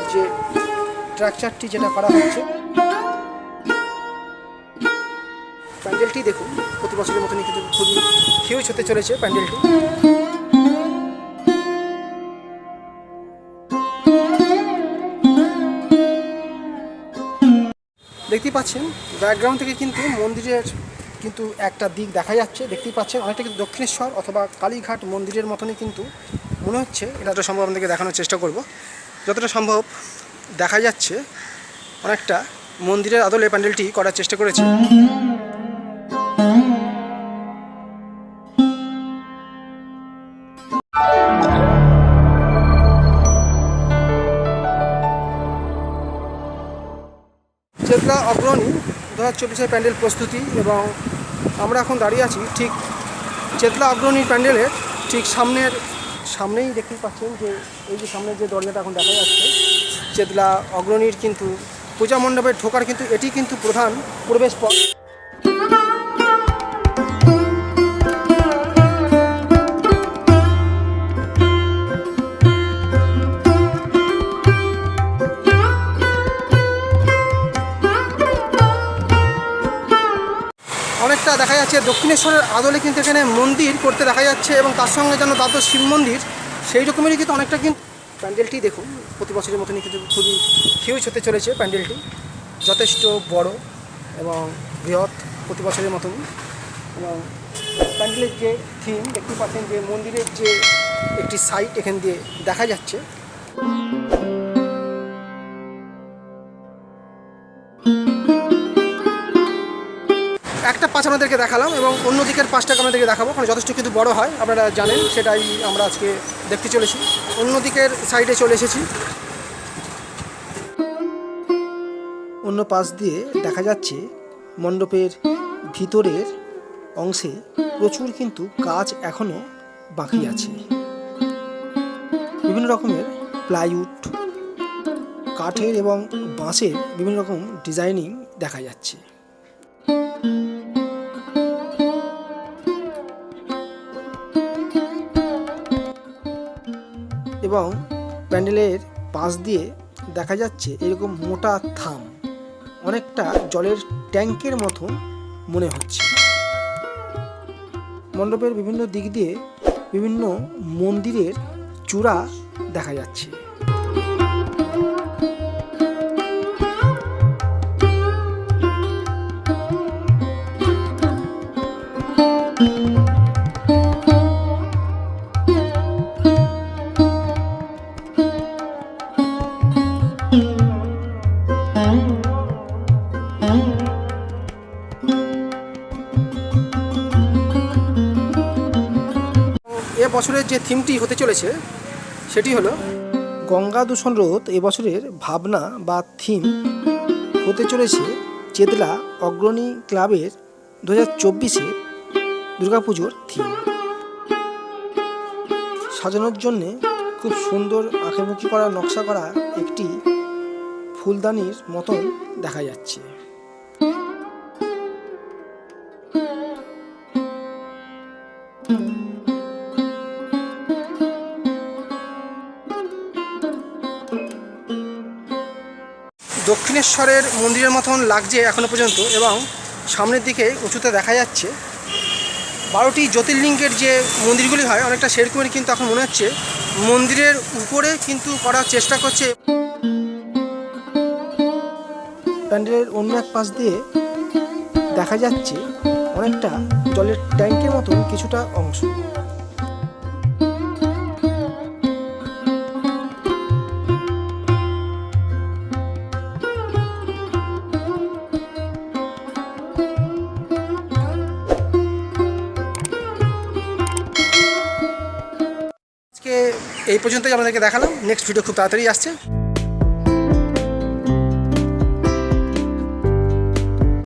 স্ট্রাকচারটি যেটা করা হচ্ছে, প্যান্ডেলটি দেখুন, প্রতি বছরের মতনই কিন্তু খুবই হিউজ হতে চলেছে প্যান্ডেলটি। দেখতেই পাচ্ছেন ব্যাকগ্রাউন্ড থেকে কিন্তু মন্দিরের কিন্তু একটা দিক দেখা যাচ্ছে। দেখতেই পাচ্ছেন, অনেকটা কিন্তু দক্ষিণেশ্বর অথবা কালীঘাট মন্দিরের মতনই কিন্তু মনে হচ্ছে। এটা তো সম্ভব আপনাদেরকে দেখানোর চেষ্টা করব। যতটা সম্ভব দেখা যাচ্ছে, অনেকটা মন্দিরের আদলে প্যান্ডেলটি করার চেষ্টা করেছে। চেতলা অগ্রণী দু হাজার চব্বিশের প্যান্ডেল প্রস্তুতি এবং আমরা এখন দাঁড়িয়ে আছি ঠিক চেতলা অগ্রণী প্যান্ডেলের ঠিক সামনের সামনেই দেখতেই পাচ্ছেন যে এই যে সামনে যে দরজাটা এখন দেখা যাচ্ছে, চেতলা অগ্রণীর কিন্তু পূজা মণ্ডপের ঢোকার কিন্তু এটি কিন্তু প্রধান প্রবেশ পথ। অনেকটা দেখা যাচ্ছে, দক্ষিণেশ্বরের আদলে কিন্তু এখানে মন্দির করতে দেখা যাচ্ছে এবং তার সঙ্গে যেন দ্বাদশ শিব মন্দির, সেই রকমেরই কিন্তু অনেকটা কিন্তু প্যান্ডেলটি দেখুন। প্রতি বছরের মতনই কিন্তু খুবই হিউজ হতে চলেছে প্যান্ডেলটি। যথেষ্ট বড় এবং বৃহৎ প্রতি বছরের মতনই এবং প্যান্ডেলের যে থিম দেখতে পাচ্ছেন যে মন্দিরের যে একটি সাইট এখান দিয়ে দেখা যাচ্ছে। একটা পাঁচ আপনাদেরকে দেখালাম এবং অন্য দিকের পাঁচটাকে আপনাদেরকে দেখাবো, কারণ যথেষ্ট কিন্তু বড় হয়, আপনারা জানেন, সেটাই আমরা আজকে দেখতে চলেছি। অন্য দিকের সাইডে চলে এসেছি। অন্য পাশ দিয়ে দেখা যাচ্ছে মণ্ডপের ভিতরের অংশে প্রচুর কিন্তু কাজ এখনও বাকি আছে। বিভিন্ন রকমের প্লাইউড, কাঠের এবং বাঁশের বিভিন্ন রকম ডিজাইনিং দেখা যাচ্ছে। এবং প্যান্ডেলের পাশ দিয়ে দেখা যাচ্ছে এরকম মোটা থাম। অনেকটা জলের ট্যাঙ্কের মতো মনে হচ্ছে। মণ্ডপের বিভিন্ন দিক দিয়ে বিভিন্ন মন্দিরের চূড়া দেখা যাচ্ছে। এ বছরের যে থিমটি হতে চলেছে, সেটি হলো গঙ্গা দূষণ রোধ এবছরের ভাবনা বা থিম হতে চলেছে চেতলা অগ্রণী ক্লাবের দু হাজার চব্বিশে দুর্গাপুজোর থিম। সাজানোর জন্যে খুব সুন্দর আঁকেমুখি করা, নকশা করা একটি ফুলদানির মতন দেখা যাচ্ছে। দক্ষিণেশ্বরের মন্দিরের মতন লাগছে এখনও পর্যন্ত এবং সামনের দিকে উঁচুতে দেখা যাচ্ছে। বারোটি জ্যোতির্লিঙ্গের যে মন্দিরগুলি হয়, অনেকটা সেরকমই কিন্তু এখন মনে হচ্ছে। মন্দিরের উপরে কিন্তু করার চেষ্টা করছে। প্যান্ডেলের অন্য এক পাশ দিয়ে দেখা যাচ্ছে অনেকটা জলের ট্যাঙ্কের মতন কিছুটা অংশ। এই পর্যন্তই আপনাদেরকে দেখালাম। নেক্সট ভিডিও খুব তাড়াতাড়ি আসছে।